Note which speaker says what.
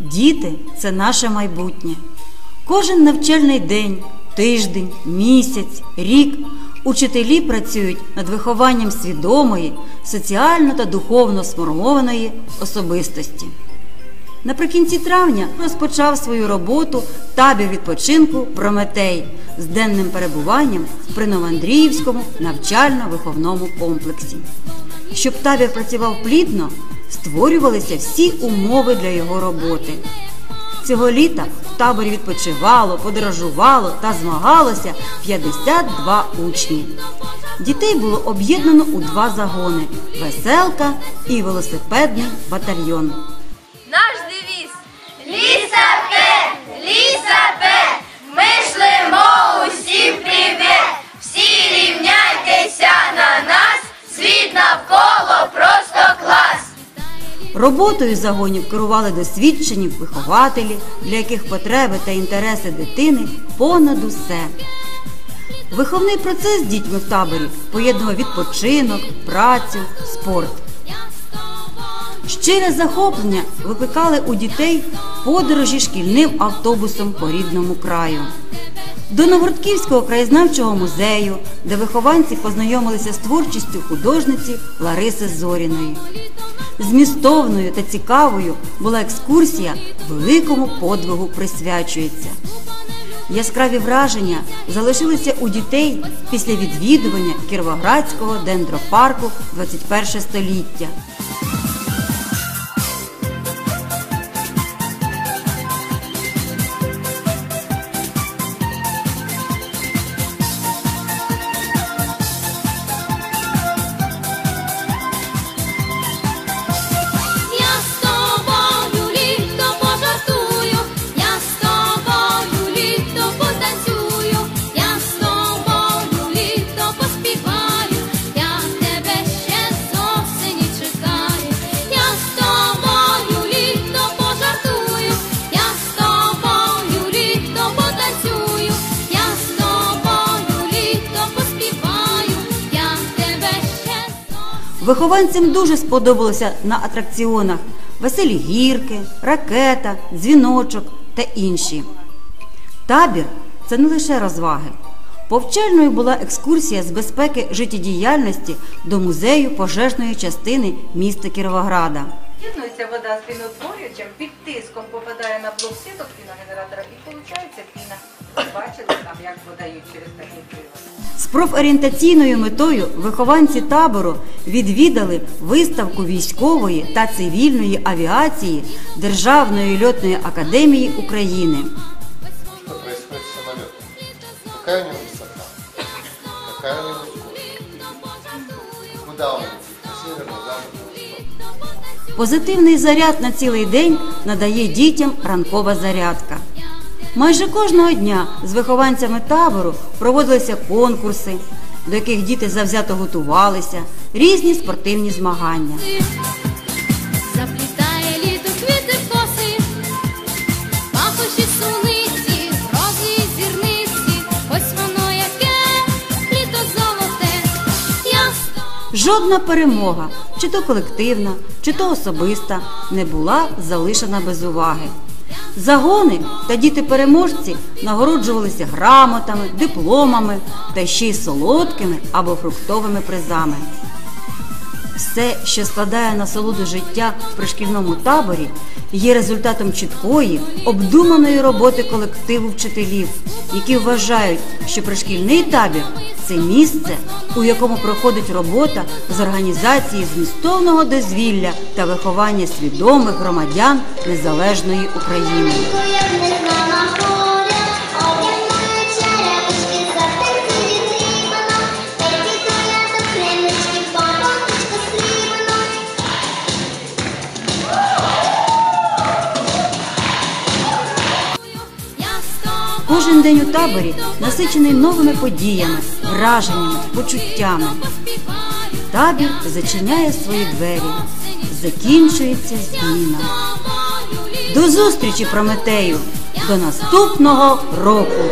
Speaker 1: Діти це наше майбутнє. Кожен навчальний день, тиждень, місяць, рік учителі працюють над вихованням свідомої, соціально та духовно сформованої особистості. Наприкінці травня розпочав свою роботу табір відпочинку Прометей з денним перебуванням при Новоандріївському навчально-виховному комплексі. Щоб табір працював плідно, створювалися всі умови для його роботи. Цього літа в таборі відпочивало, подорожувало та змагалося 52 учні. Дітей було об'єднано у два загони веселка і велосипедний батальйон. Роботою загонів керували досвідчені вихователі, для яких потреби та інтереси дитини понад усе. Виховний процес з дітьми в таборі поєднував відпочинок, працю, спорт. Щире захоплення викликали у дітей подорожі шкільним автобусом по рідному краю. До Новгородківського краєзнавчого музею, де вихованці познайомилися з творчістю художниці Лариси Зоріної. Змістовною та цікавою була екскурсія великому подвигу присвячується. Яскраві враження залишилися у дітей після відвідування Кіровоградського дендропарку 21 століття. Вихованцям дуже сподобалося на атракціонах веселі гірки, ракета, дзвіночок та інші. Табір це не лише розваги. Повчальною була екскурсія з безпеки життєдіяльності до музею пожежної частини міста Кіровограда.
Speaker 2: З'єднується вода з піноутворюючим, під тиском попадає на блок сіток піногенератора і виходить піна. Бачили там, як подають через такий привод.
Speaker 1: З профорієнтаційною метою вихованці табору відвідали виставку військової та цивільної авіації Державної льотної академії України.
Speaker 3: что происходит с самолетом. Какая у него высота, какая у него скорость, куда он летит, на север, на запад, на восток.
Speaker 1: Позитивний заряд на цілий день надає дітям ранкова зарядка. Майже кожного дня з вихованцями табору проводилися конкурси, до яких діти завзято готувалися, різні спортивні змагання. Жодна перемога, чи то колективна, чи то особиста, не була залишена без уваги. Загони та діти-переможці нагороджувалися грамотами, дипломами та ще й солодкими або фруктовими призами. Все, що складає насолоду життя в пришкільному таборі, є результатом чіткої, обдуманої роботи колективу вчителів, які вважають, що пришкільний табір це місце, у якому проходить робота з організації змістовного дозвілля та виховання свідомих громадян незалежної України. Кожен день у таборі насичений новими подіями, враженнями, почуттями. Табір зачиняє свої двері. Закінчується зміна. До зустрічі, Прометею! До наступного року!